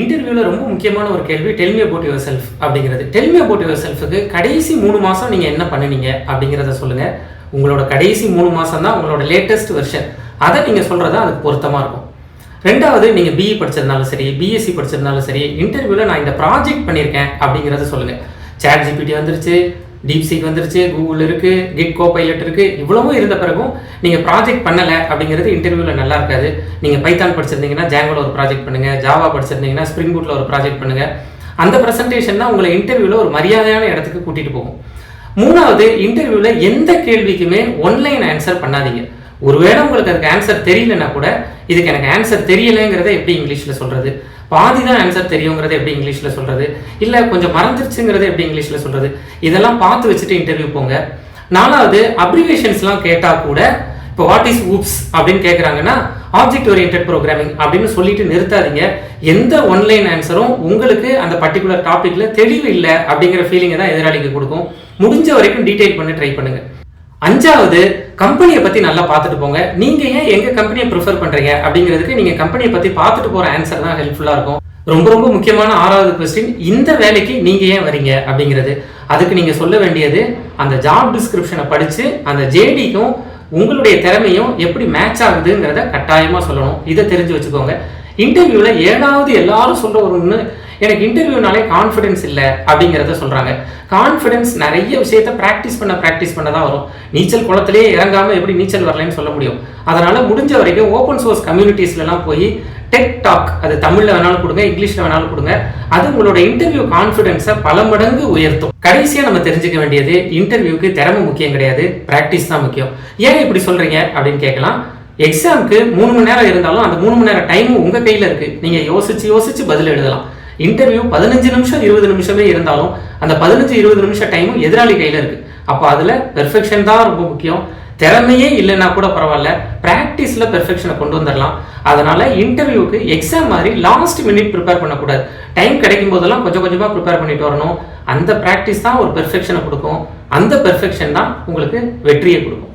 இன்டர்வியூவில் ரொம்ப முக்கியமான ஒரு கேள்வி டெல்மி அபவுட் யுவர் செல்ஃப் அப்படிங்கிறது. டெல்மி அபவுட் யுவர் செல்ஃபுக்கு கடைசி மூணு மாதம் நீங்கள் என்ன பண்ணுனீங்க? அப்படிங்கிறத சொல்லுங்கள் உங்களோட கடைசி மூணு மாதம் தான் உங்களோட லேட்டஸ்ட் வெர்ஷன் அதை நீங்கள் சொல்கிறதா அதுக்கு பொருத்தமாக இருக்கும். ரெண்டாவது நீங்கள் பிஇ படிச்சிருந்தாலும் சரி பிஎஸ்சி படிச்சிருந்தாலும் சரி இன்டர்வியூவில் நான் இந்த ப்ராஜெக்ட் பண்ணியிருக்கேன் அப்படிங்கிறத சொல்லுங்கள் சேட் ஜிபிடி வந்துருச்சு. டீப்சிக் வந்துருச்சு கூகுள் இருக்குது கிட் கோ பைலட் இருக்குது இவ்வளவும் இருந்த பிறகும் நீங்கள் ப்ராஜெக்ட் பண்ணலை அப்படிங்கிறது இன்டர்வியூவில் நல்லா இருக்காது. நீங்கள் பைத்தான் படிச்சிருந்தீங்கன்னா ஜாங்கோல ஒரு ப்ராஜெக்ட் பண்ணுங்க ஜாவா படிச்சிருந்தீங்கன்னா ஸ்ப்ரிங் பூட்டில் ஒரு ப்ராஜெக்ட் பண்ணுங்கள் அந்த ப்ரெசன்டேஷன் தான் உங்களை இன்டர்வியூவில் ஒரு மரியாதையான இடத்துக்கு கூட்டிகிட்டு போகும். மூணாவது இன்டர்வியூவில் எந்த கேள்விக்குமே ஒன்லைன் ஆன்சர் பண்ணாதீங்க. ஒருவேளை உங்களுக்கு அதுக்கு ஆன்சர் தெரியலன்னா கூட இதுக்கு எனக்கு ஆன்சர் தெரியலைங்கிறத எப்படி இங்கிலீஷில் சொல்கிறது பாதி தான் ஆன்சர் தெரியுங்கிறத எப்படி இங்கிலீஷில் சொல்கிறது இல்லை கொஞ்சம் மறந்துருச்சுங்கிறது எப்படி இங்கிலீஷில் சொல்கிறது இதெல்லாம் பார்த்து வச்சுட்டு இன்டர்வியூ போங்க. நாலாவது அப்ரிவேஷன்ஸ்லாம் கேட்டால் கூட இப்போ வாட் இஸ் ஊப்ஸ் அப்படின்னு கேட்குறாங்கன்னா ஆப்ஜெக்ட் ஓரியன்ட் ப்ரோக்ராமிங் அப்படின்னு சொல்லிட்டு நிறுத்தாதீங்க. எந்த ஒன்லைன் ஆன்சரும் உங்களுக்கு அந்த பர்டிகுலர் டாப்பிக்கில் தெளிவு இல்லை அப்படிங்கிற ஃபீலிங்கை தான் எதிராளிக்கு கொடுக்கும். முடிஞ்ச வரைக்கும் டீடைல் பண்ணி ட்ரை பண்ணுங்க. அஞ்சாவது கம்பெனியை பற்றி நல்லா பார்த்துட்டு போங்க. நீங்கள் ஏன் எங்கள் கம்பெனியை ப்ரிஃபர் பண்ணுறீங்க அப்படிங்கிறதுக்கு நீங்கள் கம்பெனியை பற்றி பார்த்துட்டு போகிற ஆன்சர் தான் ஹெல்ப்ஃபுல்லாக இருக்கும். ரொம்ப ரொம்ப முக்கியமான ஆறாவது கொஸ்டின் இந்த வேலைக்கு நீங்கள் ஏன் வரீங்க அப்படிங்கிறது. அதுக்கு நீங்கள் சொல்ல வேண்டியது அந்த ஜாப் டிஸ்கிரிப்ஷனை படித்து அந்த ஜேடிக்கும் உங்களுடைய திறமையும் எப்படி மேட்ச் ஆகுதுங்கிறத கட்டாயமாக சொல்லணும். இதை தெரிஞ்சு வச்சுக்கோங்க. இன்டர்வியூவில் ஏழாவது எல்லாரும் சொல்கிற ஒரு ஒன்று எனக்கு இன்டர்வியூனாலே கான்ஃபிடென்ஸ் இல்லை அப்படிங்கிறத சொல்கிறாங்க கான்ஃபிடென்ஸ் நிறைய விஷயத்த ப்ராக்டிஸ் பண்ண ப்ராக்டிஸ் பண்ண தான் வரும். நீச்சல் குளத்திலேயே இறங்காம எப்படி நீச்சல் வரலன்னு சொல்ல முடியும். அதனால் முடிஞ்ச வரைக்கும் ஓப்பன் சோர்ஸ் கம்யூனிட்டிஸ்லாம் போய் டெக் டாக் அது தமிழில் வேணாலும் கொடுங்க இங்கிலீஷில் வேணாலும் கொடுங்க அது உங்களோட இன்டர்வியூ கான்ஃபிடன்ஸை பல மடங்கு உயர்த்தும். கடைசியாக நம்ம தெரிஞ்சுக்க வேண்டியது இன்டர்வியூக்கு திறமை முக்கியம் கிடையாது ப்ராக்டிஸ் தான் முக்கியம். ஏன் இப்படி சொல்கிறீங்க அப்படின்னு கேட்கலாம். எக்ஸாமுக்கு மூணு மணி நேரம் இருந்தாலும் அந்த மூணு மணி நேரம் டைமும் உங்கள் கையில் இருக்குது நீங்கள் யோசிச்சு யோசிச்சு பதில் எழுதலாம். இன்டர்வியூ பதினஞ்சு நிமிஷம் இருபது நிமிஷமே இருந்தாலும் அந்த பதினஞ்சு இருபது நிமிஷம் டைமும் எதிராளி கையில் இருக்குது அப்போ அதில் பெர்ஃபெக்ஷன் தான் ரொம்ப முக்கியம். திறமையே இல்லைன்னா கூட பரவாயில்ல. ப்ராக்டிஸில் பெர்ஃபெக்ஷனை கொண்டு வந்துடலாம். அதனால இன்டர்வியூக்கு எக்ஸாம் மாதிரி லாஸ்ட் மினிட் ப்ரிப்பேர் பண்ணக்கூடாது. டைம் கிடைக்கும் போதெல்லாம் கொஞ்சம் கொஞ்சமாக ப்ரிப்பேர் பண்ணிட்டு வரணும். அந்த ப்ராக்டிஸ் தான் ஒரு பெர்ஃபெக்ஷனை கொடுக்கும். அந்த பெர்ஃபெக்ஷன் தான் உங்களுக்கு வெற்றியை கொடுக்கும்.